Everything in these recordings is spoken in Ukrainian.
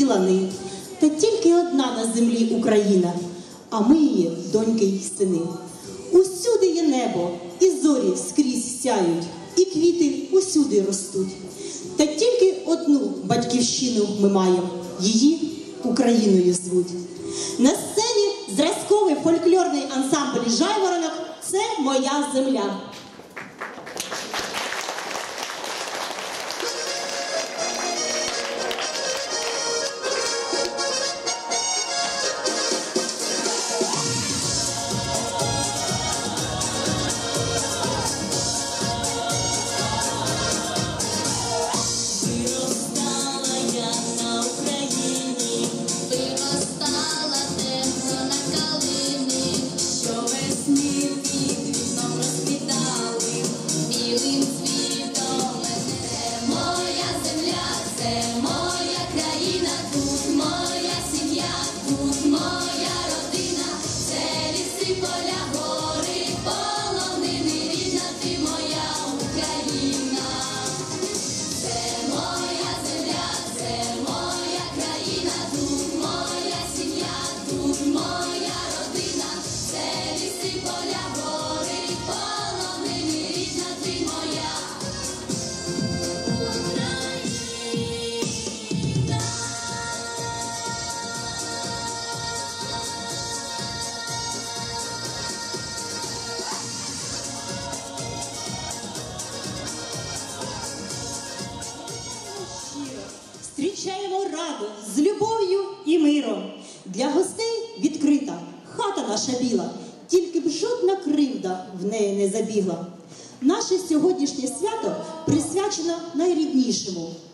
і. Та тільки одна на землі Україна, а ми її доньки й сини. Усюди є небо, і зорі скрізь сяють, і квіти усюди ростуть. Та тільки одну батьківщину ми маємо, її Україною звуть. На сцені зразковий фольклорний ансамбль Жайворонок це моя земля.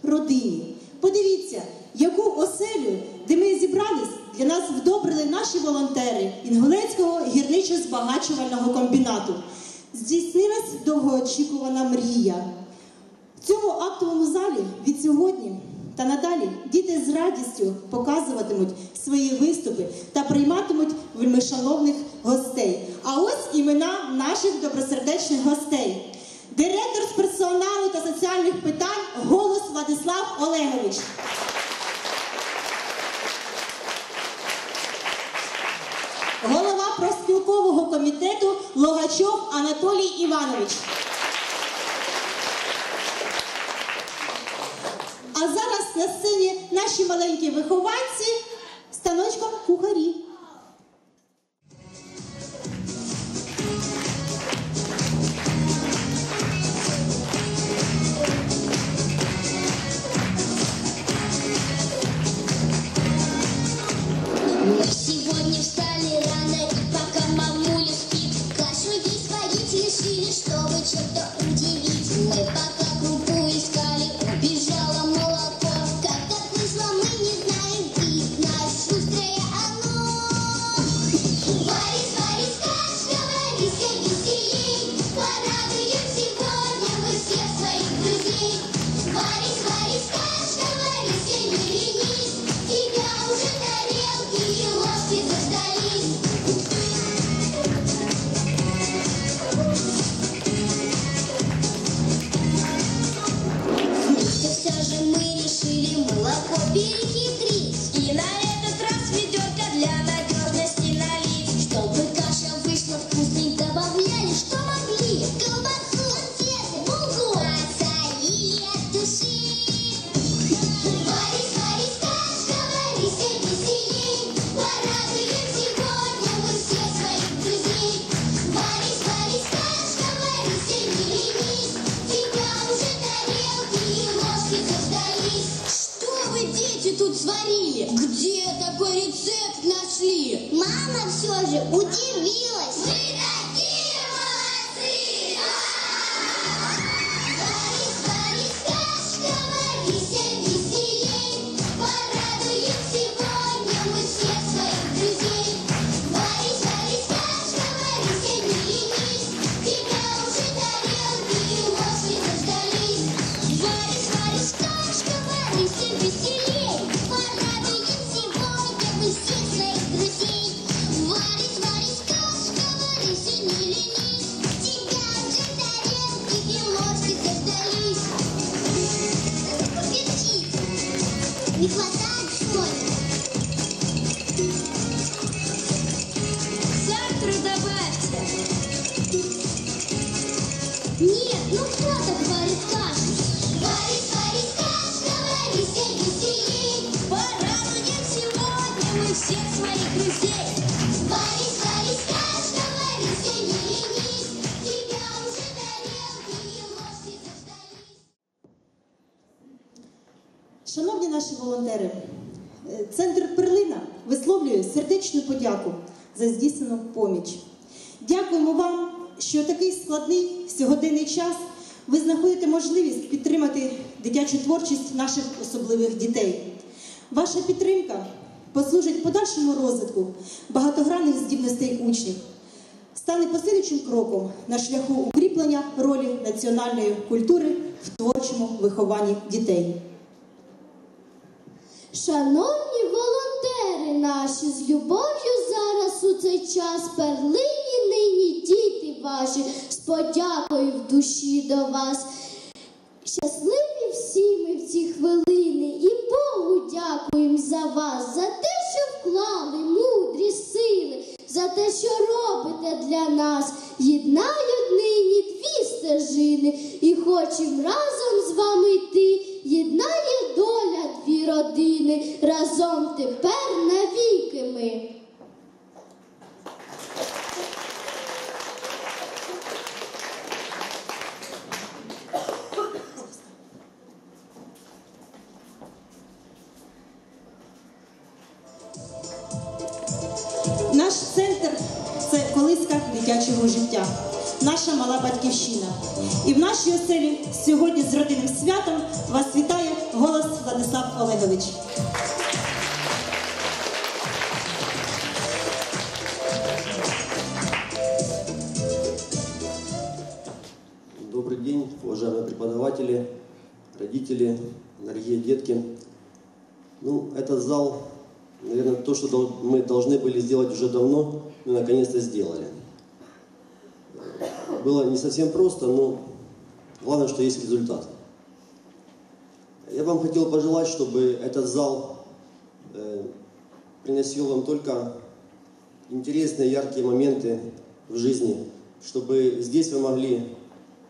родині. Подивіться, яку оселю, де ми зібрались, для нас вдобрили наші волонтери Інгулецького гірничо-збагачувального комбінату. Здійснилась довгоочікувана мрія. В цьому актовому залі від сьогодні та надалі діти з радістю показуватимуть свої виступи та прийматимуть вельмишановних гостей. А ось імена наших добросердечних гостей директор з персоналу та соціальних питань голос Владислав Олегович. Голова профспілкового комітету Логачов Анатолій Іванович. А зараз на сцені наші маленькі вихованці станочком кухарі. Шановні наші волонтери, е, центр Перлина висловлює сердечну подяку за здійснену поміч. Дякуємо вам, що такий складний сьогоденний час ви знаходите можливість підтримати дитячу творчість наших особливих дітей. Ваша підтримка послужить подальшому розвитку багатогранних здібностей учнів, стане послідуючим кроком на шляху укріплення ролі національної культури в творчому вихованні дітей. Шановні волонтери наші, з любов'ю зараз у цей час перлині нині діти ваші, з подякою в душі до вас. Щасливі всі ми в ці хвилини і дякуємо за вас, за те, що вклали мудрі сили, за те, що робите для нас. Єднають нині дві стежини, і хочем разом з вами йти. Єднає доля дві родини, разом тепер навіки батьківщина. І в нашій оселі сьогодні з родинним святом вас вітає голос Владислав Олегович. Добрый день, уважаемые преподаватели, родители, дорогие детки. Ну, этот зал, наверное, то, что дол- мы должны были сделать уже давно, мы наконец-то сделали. Было не совсем просто, но главное, что есть результат. Я вам хотел пожелать, чтобы этот зал э, приносил вам только интересные, яркие моменты в жизни, чтобы здесь вы могли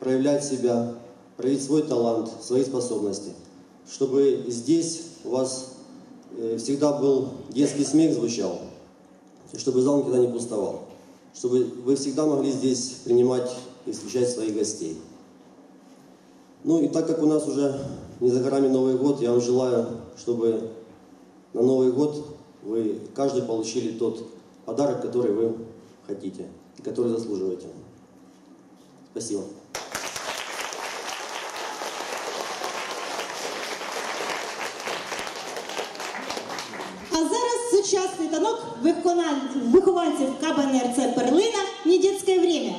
проявлять себя, проявить свой талант, свои способности, чтобы здесь у вас э, всегда был детский смех звучал, и чтобы зал никогда не пустовал, чтобы вы всегда могли здесь принимать и встречать своих гостей. Ну и так как у нас уже не за горами Новый год, я вам желаю, чтобы на Новый год вы каждый получили тот подарок, который вы хотите который заслуживаете. Спасибо. Виконан- вихованців КБНРЦ Перлина «Не детское время».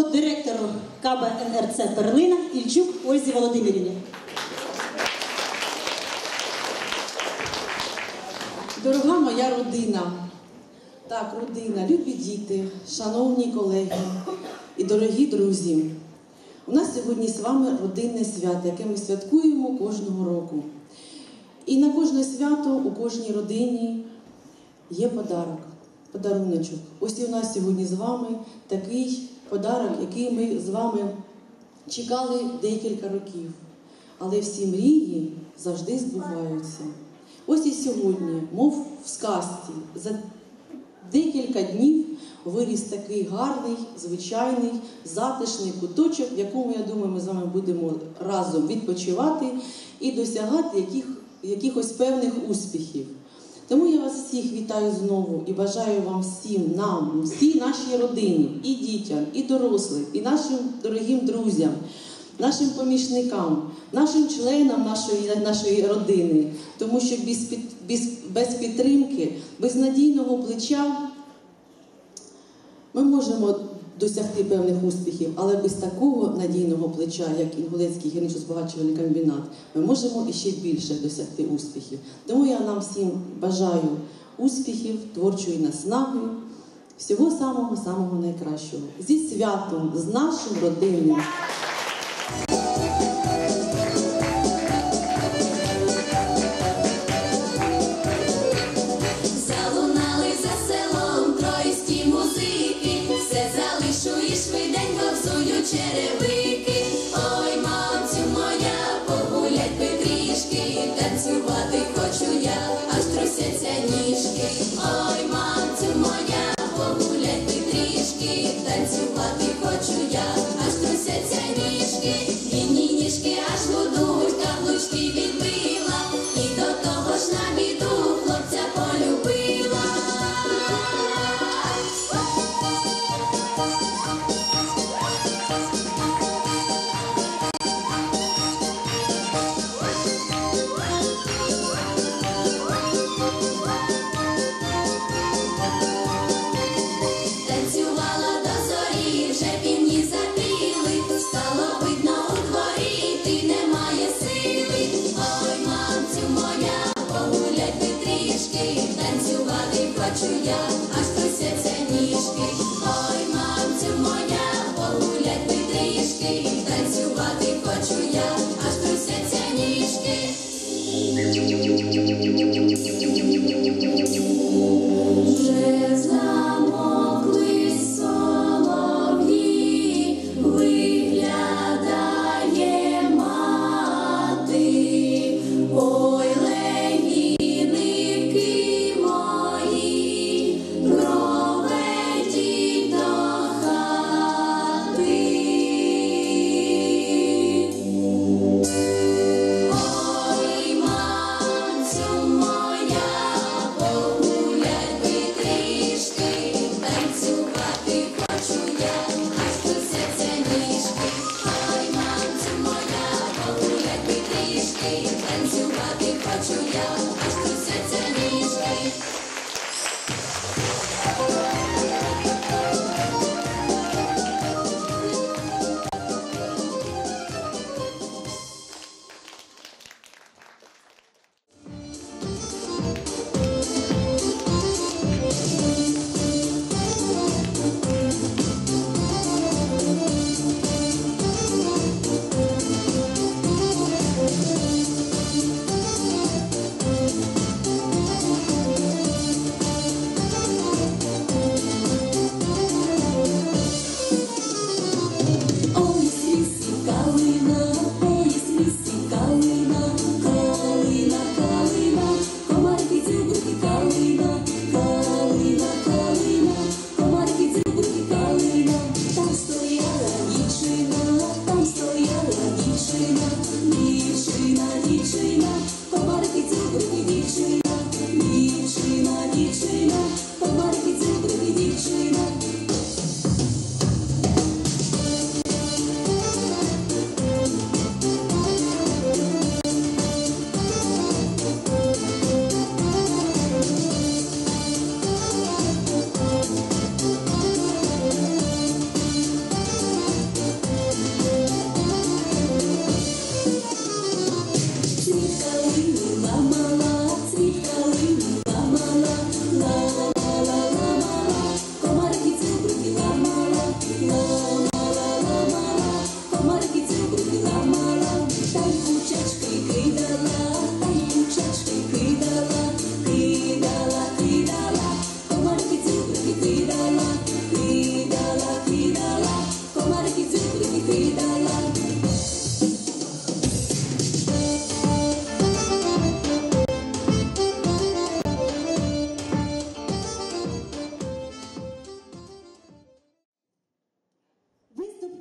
Слово директору КБ НРЦ Перлина Ільчук Ользі Володимирівні. Дорога моя родина, так, родина, любі діти, шановні колеги і дорогі друзі. У нас сьогодні з вами родинне свято, яке ми святкуємо кожного року. І на кожне свято у кожній родині є подарок, подаруночок. Ось і у нас сьогодні з вами такий подарок, який ми з вами чекали декілька років. Але всі мрії завжди збуваються. Ось і сьогодні, мов в сказці, за декілька днів виріс такий гарний, звичайний, затишний куточок, в якому, я думаю, ми з вами будемо разом відпочивати і досягати яких, якихось певних успіхів. Тому я вас всіх вітаю знову і бажаю вам всім, нам, всій нашій родині, і дітям, і дорослим, і нашим дорогим друзям, нашим помічникам, нашим членам нашої, нашої родини. Тому що без, без, без підтримки, без надійного плеча ми можемо досягти певних успіхів, але без такого надійного плеча, як Інгулецький гірничо-збагачувальний комбінат, ми можемо іще більше досягти успіхів. Тому я нам всім бажаю успіхів, творчої наснаги, всього самого самого найкращого. Зі святом, з нашим родинним.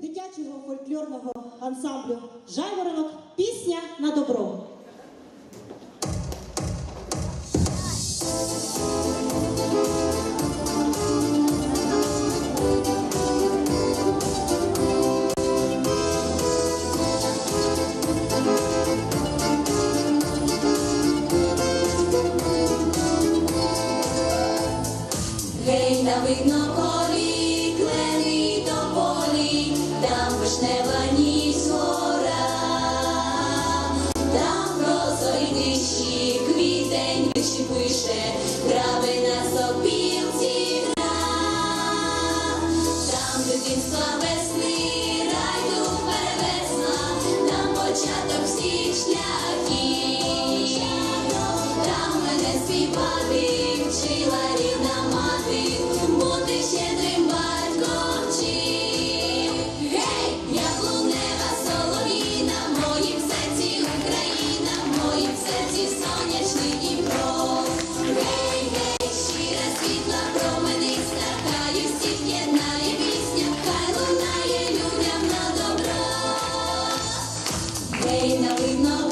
дитячого фольклорного ансамблю Жайворонок пісня на добро. Now we know.